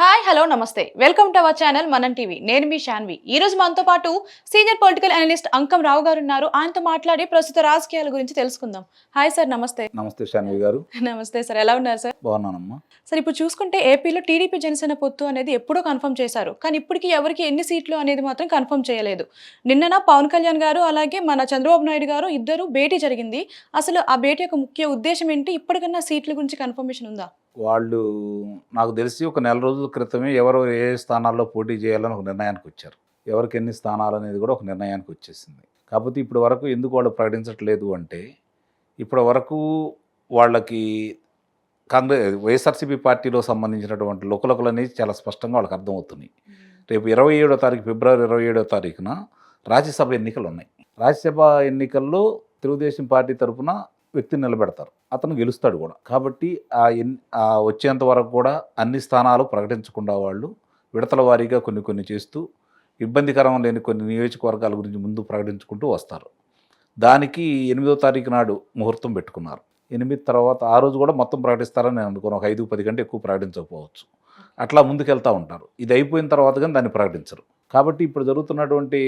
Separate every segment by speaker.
Speaker 1: Hi hello నమస్తే. Welcome to our channel Manam TV నేను మీ శాన్వి ఈ రోజు మనతో పాటు senior political analyst Ankam Rao garu ఉన్నారు. ఆయనతో మాట్లాడి ప్రస్తుత రాజకీయాల గురించి తెలుసుకుందాం. హాయ్ సార్ నమస్తే.
Speaker 2: నమస్తే శాన్వి గారు.
Speaker 1: నమస్తే సార్ ఎలా ఉన్నారు సార్
Speaker 2: బాగున్నానమ్మా.
Speaker 1: సార్ ఇప్పుడు చూసుకుంటే ఏపీలో టీడీపీ జనసేన పొత్తు అనేది ఎప్పుడో కన్ఫర్మ్ చేశారు. కానీ ఇప్పటికీ ఎవరికి ఎన్ని సీట్లు అనేది మాత్రం కన్ఫర్మ్ చేయలేదు. నిన్నన పవన్ కళ్యాణ్ గారు అలాగే మన చంద్రబాబు నాయుడు గారు ఇద్దరు భేటీ జరిగింది. అసలు ఆ భేటీ యొక్క ముఖ్య ఉద్దేశం ఏంటి? ఇప్పటికన్నా సీట్ల గురించి కన్ఫర్మేషన్ ఉందా?
Speaker 2: వాళ్ళు నాకు తెలిసి ఒక నెల రోజుల క్రితమే ఎవరు ఏ స్థానాల్లో పోటీ చేయాలని ఒక నిర్ణయానికి వచ్చారు. ఎవరికి ఎన్ని స్థానాలు అనేది కూడా ఒక నిర్ణయానికి వచ్చేసింది. కాకపోతే ఇప్పటి వరకు ఎందుకు వాళ్ళు ప్రకటించట్లేదు అంటే ఇప్పటి వరకు వాళ్ళకి కాంగ్రెస్ వైఎస్ఆర్సీపీ పార్టీలో సంబంధించినటువంటి లోకలకులు అనేది చాలా స్పష్టంగా వాళ్ళకి అర్థమవుతున్నాయి. రేపు ఇరవై ఏడో తారీఖు ఫిబ్రవరి ఇరవై ఏడో తారీఖున రాజ్యసభ ఎన్నికలు ఉన్నాయి. రాజ్యసభ ఎన్నికల్లో తెలుగుదేశం పార్టీ తరఫున వ్యక్తిని నిలబెడతారు. అతను గెలుస్తాడు కూడా. కాబట్టి ఆ ఎన్ ఆ వచ్చేంత వరకు కూడా అన్ని స్థానాలు ప్రకటించకుండా వాళ్ళు విడతల వారీగా కొన్ని కొన్ని చేస్తూ ఇబ్బందికరం లేని కొన్ని నియోజకవర్గాల గురించి ముందు ప్రకటించుకుంటూ వస్తారు. దానికి ఎనిమిదో తారీఖు నాడు ముహూర్తం పెట్టుకున్నారు. ఎనిమిది తర్వాత ఆ రోజు కూడా మొత్తం ప్రకటిస్తారని నేను అనుకున్నాను ఒక ఐదు పది కంటే ఎక్కువ ప్రకటించకపోవచ్చు. అట్లా ముందుకెళ్తూ ఉంటారు. ఇది అయిపోయిన తర్వాత కానీ దాన్ని ప్రకటించరు. కాబట్టి ఇప్పుడు జరుగుతున్నటువంటి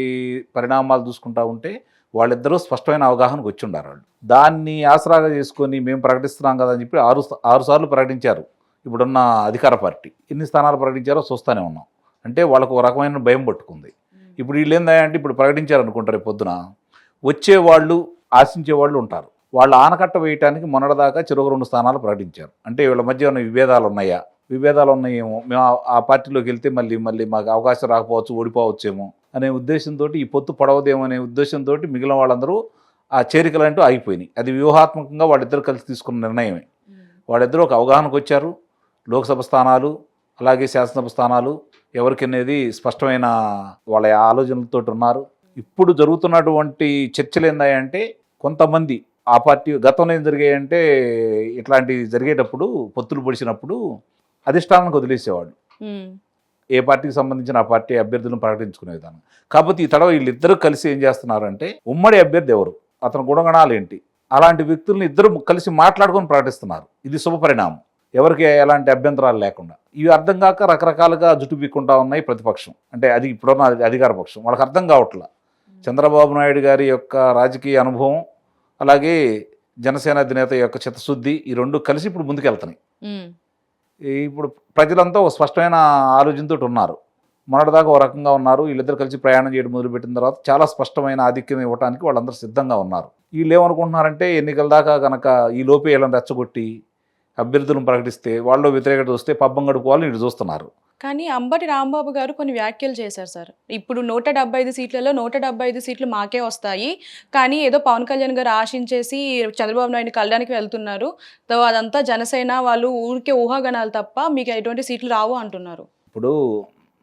Speaker 2: పరిణామాలు చూసుకుంటా ఉంటే వాళ్ళిద్దరూ స్పష్టమైన అవగాహనకు వచ్చి ఉండారు వాళ్ళు. దాన్ని ఆసరాగా చేసుకొని మేము ప్రకటిస్తున్నాం కదా అని చెప్పి ఆరు ఆరు సార్లు ప్రకటించారు. ఇప్పుడున్న అధికార పార్టీ. ఎన్ని స్థానాలు ప్రకటించారో చూస్తూనే ఉన్నాం. అంటే వాళ్ళకు ఒక రకమైన భయం పట్టుకుంది. ఇప్పుడు వీళ్ళు ఏందంటే ఇప్పుడు ప్రకటించారు అనుకుంటారు పొద్దున. వచ్చే వాళ్ళు ఆశించే వాళ్ళు ఉంటారు. వాళ్ళు ఆనకట్ట వేయటానికి మొన్నటిదాకా చెరువు రెండు స్థానాలు ప్రకటించారు. అంటే వీళ్ళ మధ్య ఉన్న విభేదాలు ఉన్నాయా? విభేదాలు ఉన్నాయేమో. మేము ఆ- ఆ పార్టీలోకి వెళ్తే మళ్ళీ మళ్ళీ మాకు అవకాశం రాకపోవచ్చు ఓడిపోవచ్చేమో. అనే ఉద్దేశంతో ఈ పొత్తు పడవదేమో అనే ఉద్దేశంతో మిగిలిన వాళ్ళందరూ ఆ చేరికలంటూ ఆగిపోయినాయి. అది వ్యూహాత్మకంగా వాళ్ళిద్దరు కలిసి తీసుకున్న నిర్ణయమే. వాళ్ళిద్దరూ ఒక అవగాహనకు వచ్చారు. లోక్సభ స్థానాలు అలాగే శాసనసభ స్థానాలు ఎవరికి అనేది స్పష్టమైన వాళ్ళ ఆలోచనలతో ఉన్నారు. ఇప్పుడు జరుగుతున్నటువంటి చర్చలు ఏందాయంటే కొంతమంది ఆ పార్టీ గతంలో ఏం జరిగాయంటే ఇట్లాంటివి జరిగేటప్పుడు పొత్తులు పొడిచినప్పుడు అధిష్టానానికి వదిలేసేవాళ్ళు. ఏ పార్టీకి సంబంధించిన ఆ పార్టీ అభ్యర్థులను ప్రకటించుకునే విధానం కాకపోతే ఈ తడవ వీళ్ళిద్దరూ కలిసి ఏం చేస్తున్నారంటే ఉమ్మడి అభ్యర్థి ఎవరు? అతని గుణగణాలు ఏంటి అలాంటి వ్యక్తులను ఇద్దరు కలిసి మాట్లాడుకొని ప్రకటిస్తున్నారు. ఇది శుభపరిణామం ఎవరికి ఎలాంటి అభ్యంతరాలు లేకుండా. ఇవి అర్థం కాక రకరకాలుగా జుట్టు పీక్కుంటా ఉన్నాయి ప్రతిపక్షం. అంటే అది ఇప్పుడున్న అధికార పక్షం. వాళ్ళకి అర్థం కావట్లా. చంద్రబాబు నాయుడు గారి యొక్క రాజకీయ అనుభవం అలాగే జనసేన అధినేత యొక్క చిత్తశుద్ధి ఈ రెండు కలిసి ఇప్పుడు ముందుకెళ్తున్నాయి. ఇప్పుడు ప్రజలంతా ఒక స్పష్టమైన ఆలోచనతో ఉన్నారు మొన్నటిదాకా ఒక రకంగా ఉన్నారు. వీళ్ళిద్దరు కలిసి ప్రయాణం చేయడం మొదలుపెట్టిన తర్వాత చాలా స్పష్టమైన ఆధిక్యం ఇవ్వడానికి వాళ్ళందరూ సిద్ధంగా ఉన్నారు. వీళ్ళు ఏమనుకుంటున్నారంటే ఎన్నికల దాకా కనుక ఈ లోపే వీళ్ళని రెచ్చగొట్టి అభ్యర్థులను ప్రకటిస్తే వాళ్ళు వ్యతిరేకత వస్తే పబ్బం గడుపుకోవాలని వీళ్ళు చూస్తున్నారు.
Speaker 1: కానీ అంబటి రాంబాబు గారు కొన్ని వ్యాఖ్యలు చేశారు సార్. ఇప్పుడు నూట డెబ్బై ఐదు సీట్లలో నూట డెబ్బై ఐదు సీట్లు మాకే వస్తాయి. కానీ ఏదో పవన్ కళ్యాణ్ గారు ఆశించేసి చంద్రబాబు నాయుడు కలడానికి వెళ్తున్నారు. తో అదంతా జనసేన వాళ్ళు ఊరికే ఊహాగణాలు తప్ప మీకు ఎటువంటి సీట్లు రావు అంటున్నారు.
Speaker 2: ఇప్పుడు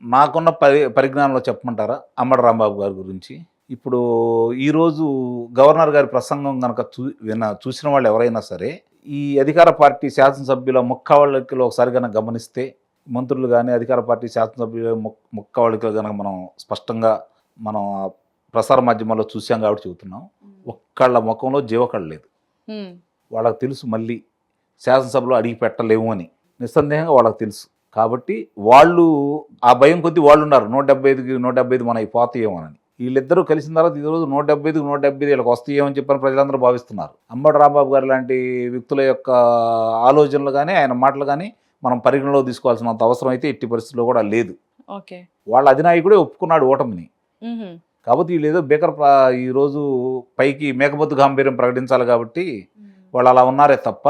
Speaker 2: నాకున్న పరి పరిజ్ఞానంలో చెప్పమంటారా అమ్మడి రాంబాబు గారి గురించి? ఇప్పుడు ఈరోజు గవర్నర్ గారి ప్రసంగం కనుక చూ విన చూసిన వాళ్ళు ఎవరైనా సరే ఈ అధికార పార్టీ శాసనసభ్యుల ముక్కవళికలు ఒకసారి కనుక గమనిస్తే మంత్రులు కానీ అధికార పార్టీ శాసనసభ్యుల ముక్ ముక్కవళికలు కనుక మనం స్పష్టంగా మనం ప్రసార మాధ్యమాల్లో చూసాం కాబట్టి చెబుతున్నాం. ఒక్కళ్ళ ముఖంలో జీవకళ లేదు. వాళ్ళకి తెలుసు మళ్ళీ శాసనసభలో అడిగి పెట్టలేము అని. నిస్సందేహంగా వాళ్ళకి తెలుసు. కాబట్టి వాళ్ళు ఆ భయం కొద్దీ వాళ్ళు ఉన్నారు నూట డెబ్బై ఐదుకి నూట డెబ్బై ఐదు మనకి పోతాయేమోనని వీళ్ళిద్దరూ కలిసిన తర్వాత ఈరోజు నూట డెబ్బై ఐదుకి నూట డెబ్బై ఐదు వస్తాయేమని చెప్పని ప్రజలందరూ భావిస్తున్నారు. అంబటి రాంబాబు గారు లాంటి వ్యక్తుల యొక్క ఆలోచనలు కానీ ఆయన మాటలు కానీ మనం పరిగణలో తీసుకోవాల్సినంత అవసరం అయితే ఎట్టి పరిస్థితుల్లో కూడా లేదు.
Speaker 1: ఓకే.
Speaker 2: వాళ్ళ అధినాయకుడే ఒప్పుకున్నాడు ఓటమిని. కాబట్టి వీళ్ళు ఏదో బేకర్ ఈరోజు పైకి మేకబొత్తు గాంభీర్యం ప్రకటించాలి కాబట్టి వాళ్ళు అలా ఉన్నారే తప్ప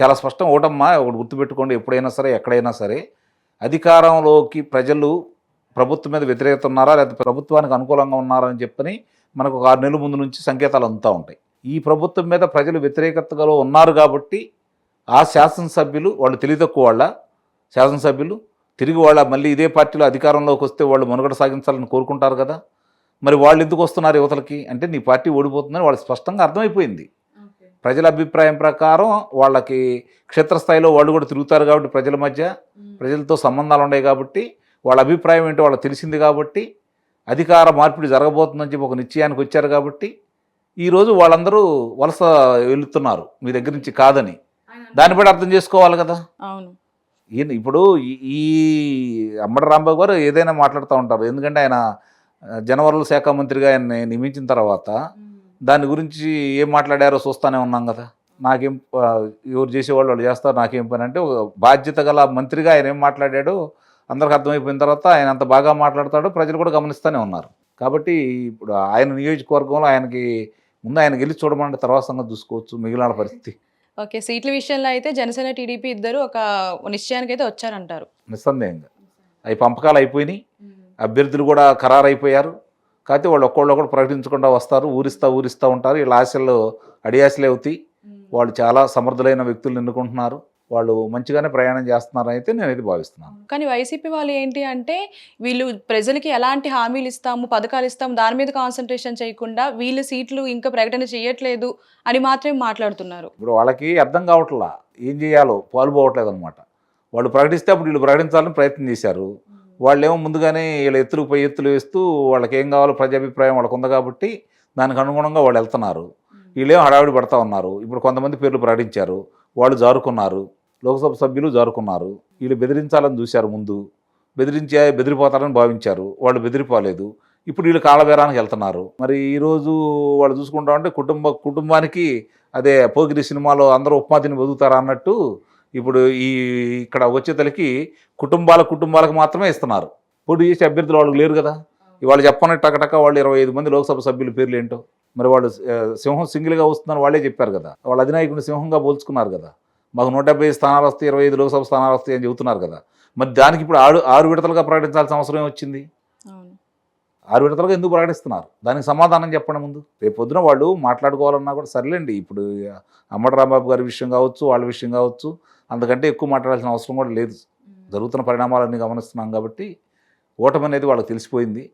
Speaker 2: చాలా స్పష్టం ఓటమ్మా ఒకటి గుర్తుపెట్టుకోండి ఎప్పుడైనా సరే ఎక్కడైనా సరే. అధికారంలోకి ప్రజలు ప్రభుత్వం మీద వ్యతిరేకత ఉన్నారా లేకపోతే ప్రభుత్వానికి అనుకూలంగా ఉన్నారా అని చెప్పని మనకు ఒక ఆరు నెలల ముందు నుంచి సంకేతాలు అందుతూ ఉంటాయి. ఈ ప్రభుత్వం మీద ప్రజలు వ్యతిరేకతలో ఉన్నారు కాబట్టి ఆ శాసనసభ్యులు వాళ్ళు తెలివి తక్కువ వాళ్ళ శాసనసభ్యులు తిరిగి వాళ్ళ మళ్ళీ ఇదే పార్టీలో అధికారంలోకి వస్తే వాళ్ళు మనుగడ సాగించాలని కోరుకుంటారు కదా. మరి వాళ్ళు ఎందుకు వస్తున్నారు యువతలకి? అంటే నీ పార్టీ ఓడిపోతుందని వాళ్ళకి స్పష్టంగా అర్థమైపోయింది. ప్రజల అభిప్రాయం ప్రకారం వాళ్ళకి క్షేత్రస్థాయిలో వాళ్ళు కూడా తిరుగుతారు కాబట్టి ప్రజల మధ్య ప్రజలతో సంబంధాలు ఉన్నాయి కాబట్టి వాళ్ళ అభిప్రాయం ఏంటో వాళ్ళకి తెలిసింది కాబట్టి అధికార మార్పిడి జరగబోతుందని చెప్పి ఒక నిశ్చయానికి వచ్చారు కాబట్టి ఈరోజు వాళ్ళందరూ వలస వెళుతున్నారు. మీ దగ్గర నుంచి కాదని. దాన్ని బట్టి అర్థం చేసుకోవాలి కదా?
Speaker 1: అవును.
Speaker 2: ఈయన ఇప్పుడు ఈ- అమ్మడి రాంబాబు గారు ఏదైనా మాట్లాడుతూ ఉంటారు. ఎందుకంటే ఆయన జనవరుల శాఖ మంత్రిగా ఆయన్ని నియమించిన తర్వాత దాని గురించి ఏం మాట్లాడారో చూస్తానే ఉన్నాం కదా? నాకేం ఎవరు చేసేవాళ్ళు వాళ్ళు చేస్తారు నాకేం పని అంటే ఒక బాధ్యత గల మంత్రిగా ఆయన ఏం మాట్లాడాడో అందరికి అర్థమైపోయిన తర్వాత ఆయన అంత బాగా మాట్లాడతాడో. ప్రజలు కూడా గమనిస్తూనే ఉన్నారు. కాబట్టి ఇప్పుడు ఆయన నియోజకవర్గంలో ఆయనకి ముందు ఆయన గెలిచి చూడమంటే తర్వాత సంగతి చూసుకోవచ్చు. మిగిలిన పరిస్థితి.
Speaker 1: ఓకే సీట్ల విషయంలో అయితే జనసేన టీడీపీ ఇద్దరు ఒక నిశ్చయానికి అయితే వచ్చారంటారు.
Speaker 2: నిస్సందేహంగా. అవి పంపకాలు అయిపోయినాయి. అభ్యర్థులు కూడా ఖరారు అయిపోయారు కాకపోతే వాళ్ళు ఒక్కోళ్ళు ఒకటి ప్రకటించకుండా వస్తారు. ఊరిస్తా ఊరిస్తూ ఉంటారు. వీళ్ళ ఆశలు అడియాశలే అవుతాయి. వాళ్ళు చాలా సమర్థులైన వ్యక్తులు ఎన్నుకుంటున్నారు. వాళ్ళు మంచిగానే ప్రయాణం చేస్తున్నారు అయితే నేను ఇది భావిస్తున్నాను.
Speaker 1: కానీ వైసీపీ వాళ్ళు ఏంటి అంటే వీళ్ళు ప్రజలకి ఎలాంటి హామీలు ఇస్తాము పథకాలు ఇస్తాము దాని మీద కాన్సన్ట్రేషన్ చేయకుండా వీళ్ళు సీట్లు ఇంకా ప్రకటన చేయట్లేదు అని మాత్రమే మాట్లాడుతున్నారు.
Speaker 2: ఇప్పుడు వాళ్ళకి అర్థం కావట్లా ఏం చేయాలో పాల్పోవట్లేదు అనమాట వాళ్ళు ప్రకటిస్తే అప్పుడు వీళ్ళు ప్రకటించాలని ప్రయత్నం చేశారు. వాళ్ళేమో ముందుగానే వీళ్ళ ఎత్తులు పై ఎత్తులు వేస్తూ వాళ్ళకి ఏం కావాలో ప్రజాభిప్రాయం వాళ్ళకు ఉంది కాబట్టి దానికి అనుగుణంగా వాళ్ళు వెళ్తున్నారు. వీళ్ళేమో హడావిడి పడతా ఉన్నారు. ఇప్పుడు కొంతమంది పేర్లు ప్రకటించారు. వాళ్ళు జారుకున్నారు. లోక్సభ సభ్యులు జారుకున్నారు. వీళ్ళు బెదిరించాలని చూశారు ముందు. బెదిరించే బెదిరిపోతారని భావించారు. వాళ్ళు బెదిరిపోలేదు. ఇప్పుడు వీళ్ళు కాళ్ళబేరానికి వెళ్తున్నారు. మరి ఈరోజు వాళ్ళు చూసుకుంటా ఉంటే కుటుంబ కుటుంబానికి అదే పోగిరి సినిమాలో అందరూ ఉప్మా తిని బతుకుతారా అన్నట్టు ఇప్పుడు ఈ ఇక్కడ వచ్చేతలకి కుటుంబాల కుటుంబాలకు మాత్రమే ఇస్తున్నారు. పోటీ చేసే అభ్యర్థులు వాళ్ళకి లేరు కదా. ఇవాళ చెప్పని టకటక వాళ్ళు ఇరవై ఐదు మంది లోక్సభ సభ్యుల పేర్లు ఏంటో. మరి వాళ్ళు సింహం సింగిల్గా వస్తున్నారు వాళ్ళే చెప్పారు కదా. వాళ్ళ అధినాయకుడిని సింహంగా పోల్చుకున్నారు కదా. మాకు నూట డెబ్బై ఐదు స్థానాలు వస్తాయి ఇరవై ఐదు లోక్సభ స్థానాలు వస్తాయి అని చెబుతున్నారు కదా. మరి దానికి ఇప్పుడు ఆరు ఆరు విడతలుగా ప్రకటించాల్సిన అవసరం
Speaker 1: అవును.
Speaker 2: ఆరు విడతలుగా ఎందుకు ప్రకటిస్తున్నారు? దానికి సమాధానం చెప్పండి ముందు. రేపు పొద్దున వాళ్ళు మాట్లాడుకోవాలన్నా కూడా సర్లేండి ఇప్పుడు అమ్మడి రాంబాబు గారి విషయం కావచ్చు వాళ్ళ విషయం కావచ్చు అంతకంటే ఎక్కువ మాట్లాడాల్సిన అవసరం కూడా లేదు. జరుగుతున్న పరిణామాలన్నీ గమనిస్తున్నాం కాబట్టి ఓటమి అనేది వాళ్ళకి తెలిసిపోయింది.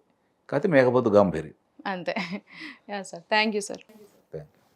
Speaker 2: కాకపోతే మేకపోతు గాంభీరి
Speaker 1: అంతే. సార్. Thank you sir.